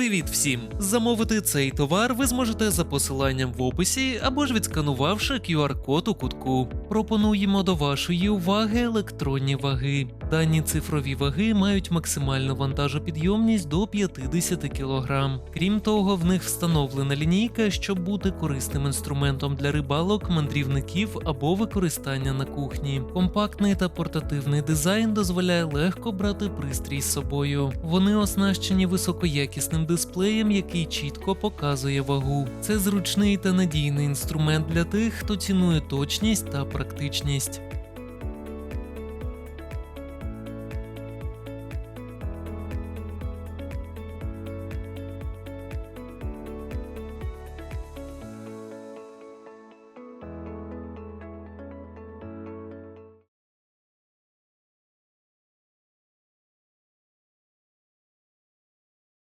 Привіт всім! Замовити цей товар ви зможете за посиланням в описі або ж відсканувавши QR-код у кутку. Пропонуємо до вашої уваги електронні ваги. Дані цифрові ваги мають максимальну вантажопідйомність до 50 кг. Крім того, в них встановлена лінійка, щоб бути корисним інструментом для рибалок, мандрівників або використання на кухні. Компактний та портативний дизайн дозволяє легко брати пристрій з собою. Вони оснащені високоякісним дисплеєм, який чітко показує вагу. Це зручний та надійний інструмент для тих, хто цінує точність та практичність.